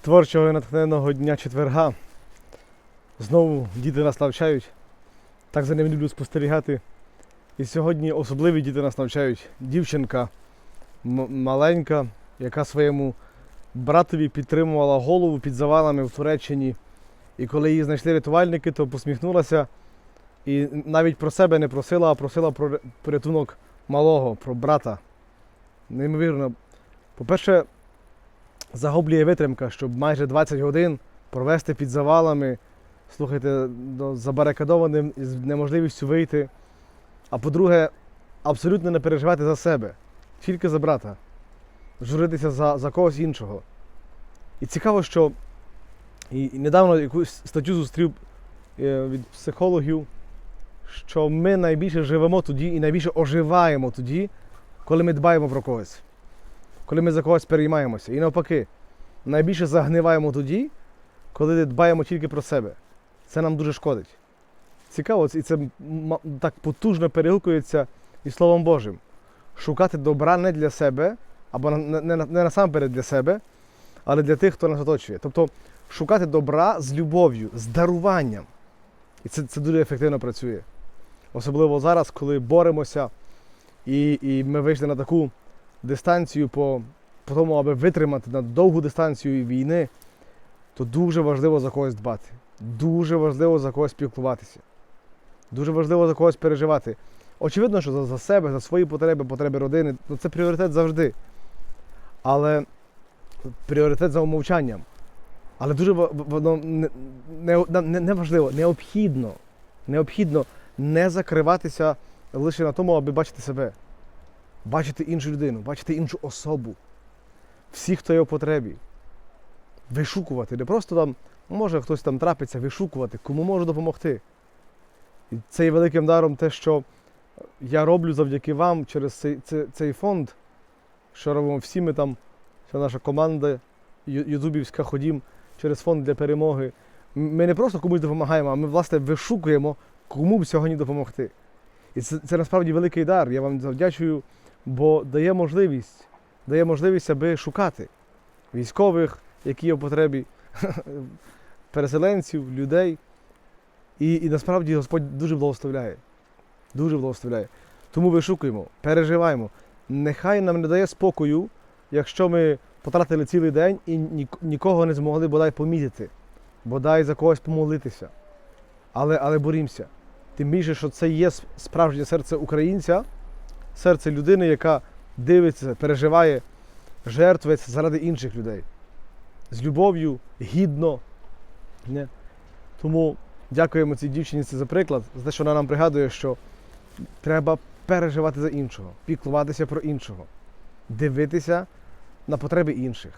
творчого і натхненного дня четверга. Знову діти нас навчають. Так за ними люблю спостерігати. І сьогодні особливі діти нас навчають. Дівчинка маленька, яка своєму братові підтримувала голову під завалами в Туреччині. І коли її знайшли рятувальники, то посміхнулася і навіть про себе не просила, а просила про порятунок малого, про брата. Неймовірно. По-перше, загублює витримка, щоб майже 20 годин провести під завалами, слухайте, ну, забарикадованим з неможливістю вийти. А по-друге, абсолютно не переживати за себе, тільки за брата, журитися за, за когось іншого. І цікаво, що і, і недавно якусь статтю зустрів е, від психологів, що ми найбільше живемо тоді і найбільше оживаємо тоді, коли ми дбаємо про когось, коли ми за когось переймаємося. І навпаки, найбільше загниваємо тоді, коли дбаємо тільки про себе. Це нам дуже шкодить. Цікаво, і це так потужно перегукується і Словом Божим. Шукати добра не для себе, або не, не, насамперед для себе, але для тих, хто нас оточує. Тобто шукати добра з любов'ю, з даруванням. І це, це дуже ефективно працює. Особливо зараз, коли боремося, і, і ми вийшли на таку дистанцію по, по тому, аби витримати на довгу дистанцію війни, то дуже важливо за когось дбати. Дуже важливо за когось спілкуватися. Дуже важливо за когось переживати. Очевидно, що за, за себе, за свої потреби, потреби родини, ну це пріоритет завжди. Але пріоритет за умовчанням. Але дуже воно не, не, не, важливо, необхідно, необхідно не закриватися лише на тому, аби бачити себе, бачити іншу людину, бачити іншу особу, всіх, хто є в потребі. Вишукувати, не просто там, може хтось там трапиться, вишукувати, кому можу допомогти. І це є великим даром те, що я роблю завдяки вам через цей, цей, цей фонд, що робимо всі ми там, вся наша команда ю- ютубівська ходім через фонд для перемоги. Ми не просто комусь допомагаємо, а ми, власне, вишукуємо, кому б сьогодні допомогти. І це, це насправді великий дар. Я вам завдячую, бо дає можливість, дає можливість, аби шукати військових, які є в потребі, переселенців, людей. І, і насправді Господь дуже благословляє. Дуже благословляє. Тому вишукуємо, переживаємо. Нехай нам не дає спокою, якщо ми потратили цілий день і нікого не змогли бодай помітити, бодай за когось помолитися. Але, але борімося. Тим більше, що це є справжнє серце українця, серце людини, яка дивиться, переживає, жертвується заради інших людей. З любов'ю, гідно. Не? Тому дякуємо цій дівчинці за приклад, за те, що вона нам пригадує, що треба переживати за іншого, піклуватися про іншого, дивитися на потреби інших.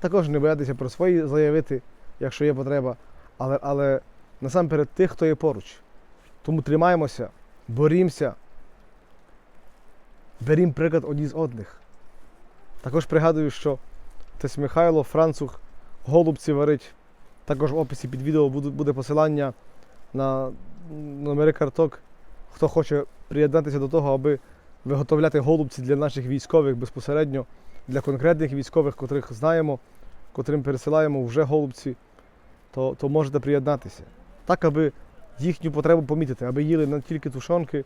Також не боятися про свої заявити, якщо є потреба, але, але насамперед тих, хто є поруч. Тому тримаємося, борімося, берім приклад одні з одних. Також пригадую, що Тесь Михайло, Францух, голубці варить. Також в описі під відео буде, посилання на номери карток. Хто хоче приєднатися до того, аби виготовляти голубці для наших військових безпосередньо, для конкретних військових, котрих знаємо, котрим пересилаємо вже голубці, то, то можете приєднатися. Так, аби їхню потребу помітити, аби їли не тільки тушонки,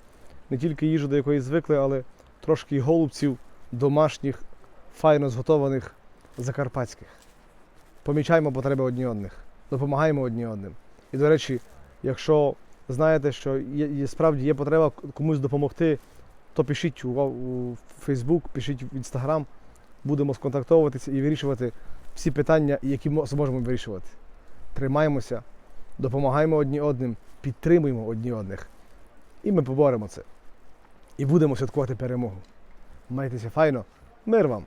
не тільки їжу, до якої звикли, але трошки голубців домашніх, файно зготованих закарпатських. Помічаємо потреби одні одних, допомагаємо одні одним. І, до речі, якщо знаєте, що є, справді є потреба комусь допомогти, то пишіть у, у Facebook, пишіть в Instagram, будемо сконтактовуватися і вирішувати всі питання, які мо- зможемо вирішувати. Тримаємося, допомагаємо одні одним, підтримуємо одні одних. І ми поборемо це. І будемо святкувати перемогу. Майтеся файно, мир вам!